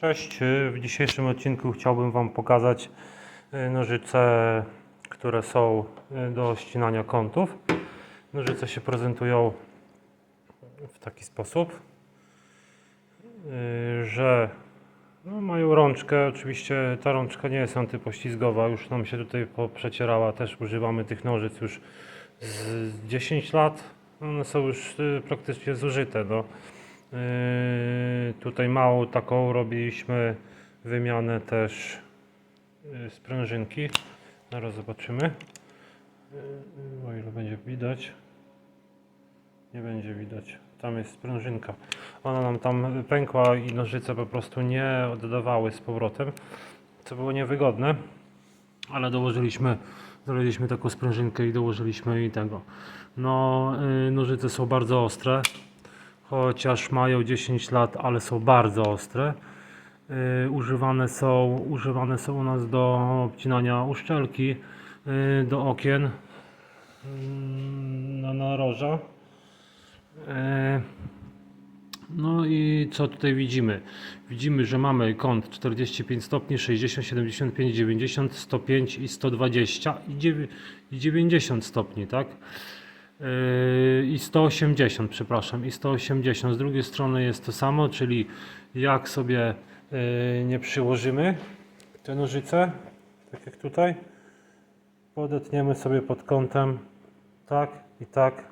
Cześć, w dzisiejszym odcinku chciałbym Wam pokazać y, nożyce, które są y, do ścinania kątów. Nożyce się prezentują w taki sposób, y, że no, mają rączkę. Oczywiście ta rączka nie jest antypoślizgowa, już nam się tutaj poprzecierała. Też używamy tych nożyc już z 10 lat. One są już y, praktycznie zużyte. No. Yy, tutaj małą taką robiliśmy wymianę też yy, sprężynki. Zaraz zobaczymy. Yy, o ile będzie widać. Nie będzie widać. Tam jest sprężynka. Ona nam tam pękła i nożyce po prostu nie oddawały z powrotem, co było niewygodne. Ale dołożyliśmy, zrobiliśmy taką sprężynkę i dołożyliśmy i tego. No, nożyce są bardzo ostre chociaż mają 10 lat, ale są bardzo ostre. Yy, używane, są, używane są u nas do obcinania uszczelki yy, do okien yy, na naroża. No i co tutaj widzimy? Widzimy, że mamy kąt 45 stopni, 60, 75, 90, 105 i 120 i dziewię- i 90 stopni, tak? Yy, i 180, przepraszam, i 180. Z drugiej strony jest to samo, czyli jak sobie yy, nie przyłożymy te nożyce, tak jak tutaj, podetniemy sobie pod kątem tak i tak.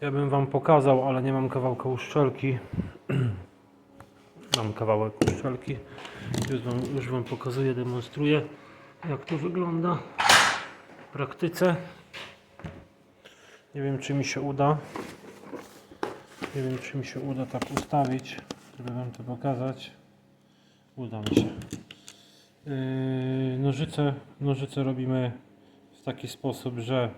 Ja bym Wam pokazał, ale nie mam kawałka uszczelki. mam kawałek uszczelki. Już wam, już wam pokazuję, demonstruję, jak to wygląda w praktyce. Nie wiem, czy mi się uda. Nie wiem, czy mi się uda tak ustawić, żeby Wam to pokazać. Uda mi się. Yy, nożyce, nożyce robimy w taki sposób, że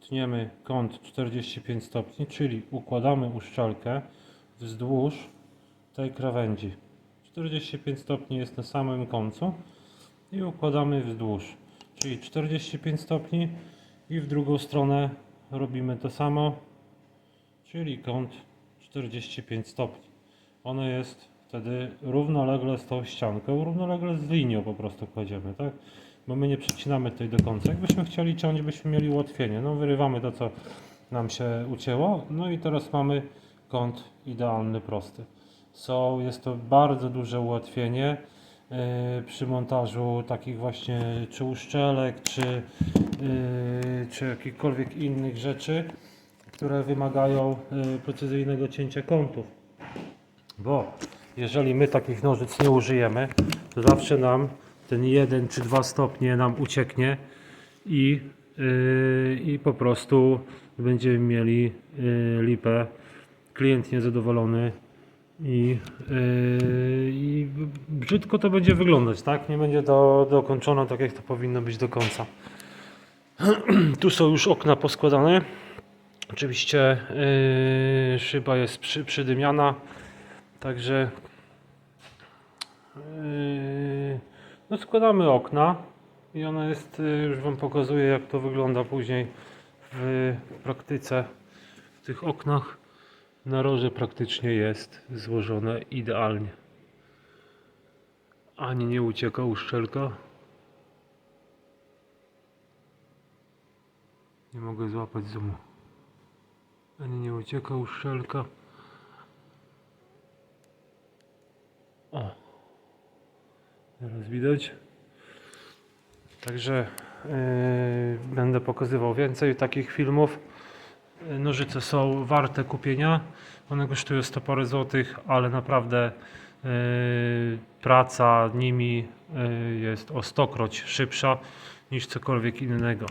tniemy kąt 45 stopni, czyli układamy uszczelkę wzdłuż tej krawędzi. 45 stopni jest na samym końcu i układamy wzdłuż, czyli 45 stopni i w drugą stronę robimy to samo, czyli kąt 45 stopni. Ono jest wtedy równolegle z tą ścianką, równolegle z linią po prostu kładziemy, tak? Bo my nie przecinamy tutaj do końca. Jakbyśmy chcieli ciąć, byśmy mieli ułatwienie. No wyrywamy to, co nam się ucięło, no i teraz mamy kąt idealny, prosty. So, jest to bardzo duże ułatwienie przy montażu takich właśnie czy uszczelek, czy, yy, czy jakichkolwiek innych rzeczy, które wymagają yy, precyzyjnego cięcia kątów. Bo jeżeli my takich nożyc nie użyjemy, to zawsze nam ten jeden czy dwa stopnie nam ucieknie i, i po prostu będziemy mieli lipę. Klient niezadowolony i, yy, i brzydko to będzie wyglądać, tak? Nie będzie do, dokończone tak jak to powinno być do końca. tu są już okna poskładane. Oczywiście yy, szyba jest przy, przydymiana, także yy, no składamy okna i ona jest, yy, już Wam pokazuję jak to wygląda później w praktyce w tych oknach. Naroże praktycznie jest złożone idealnie. Ani nie ucieka uszczelka. Nie mogę złapać zoomu. Ani nie ucieka uszczelka. O. Teraz widać. Także yy, będę pokazywał więcej takich filmów. Nożyce są warte kupienia. One kosztują 100 parę złotych, ale naprawdę yy, praca nimi yy, jest o stokroć szybsza niż cokolwiek innego.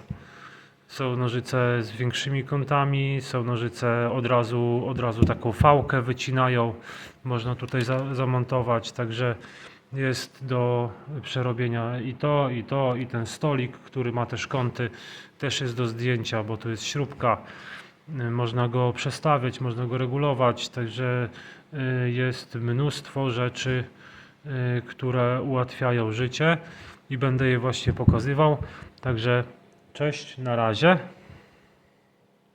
Są nożyce z większymi kątami, są nożyce od razu, od razu taką fałkę wycinają, można tutaj za, zamontować, także jest do przerobienia i to, i to, i ten stolik, który ma też kąty, też jest do zdjęcia, bo to jest śrubka. Y, Można go przestawiać, można go regulować, także y, jest mnóstwo rzeczy, y, które ułatwiają życie i będę je właśnie pokazywał. Także cześć, na razie.